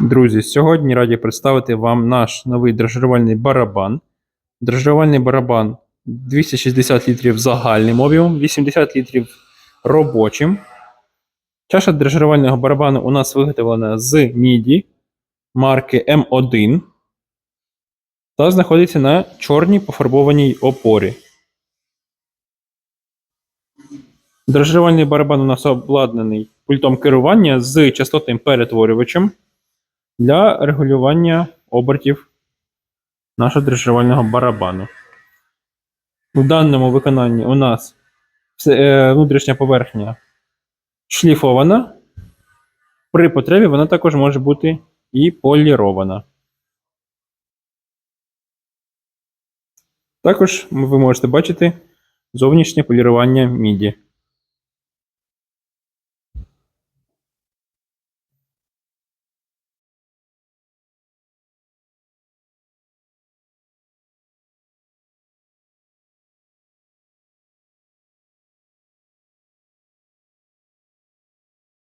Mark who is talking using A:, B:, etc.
A: Друзі, сьогодні раді представити вам наш новий дрожжерувальний барабан. Дрожжерувальний барабан 260 літрів загальним об'ємом, 80 літрів робочим. Чаша дрожжерувального барабану у нас виготовлена з міді марки М1 та знаходиться на чорній пофарбованій опорі. Дрожжерувальний барабан у нас обладнаний пультом керування з частотним перетворювачем для регулювання обертів нашого дрожжерувального барабану. У даному виконанні у нас е, внутрішня поверхня шліфована. При потребі вона також може бути і полірована. Також ви можете бачити зовнішнє полірування міді.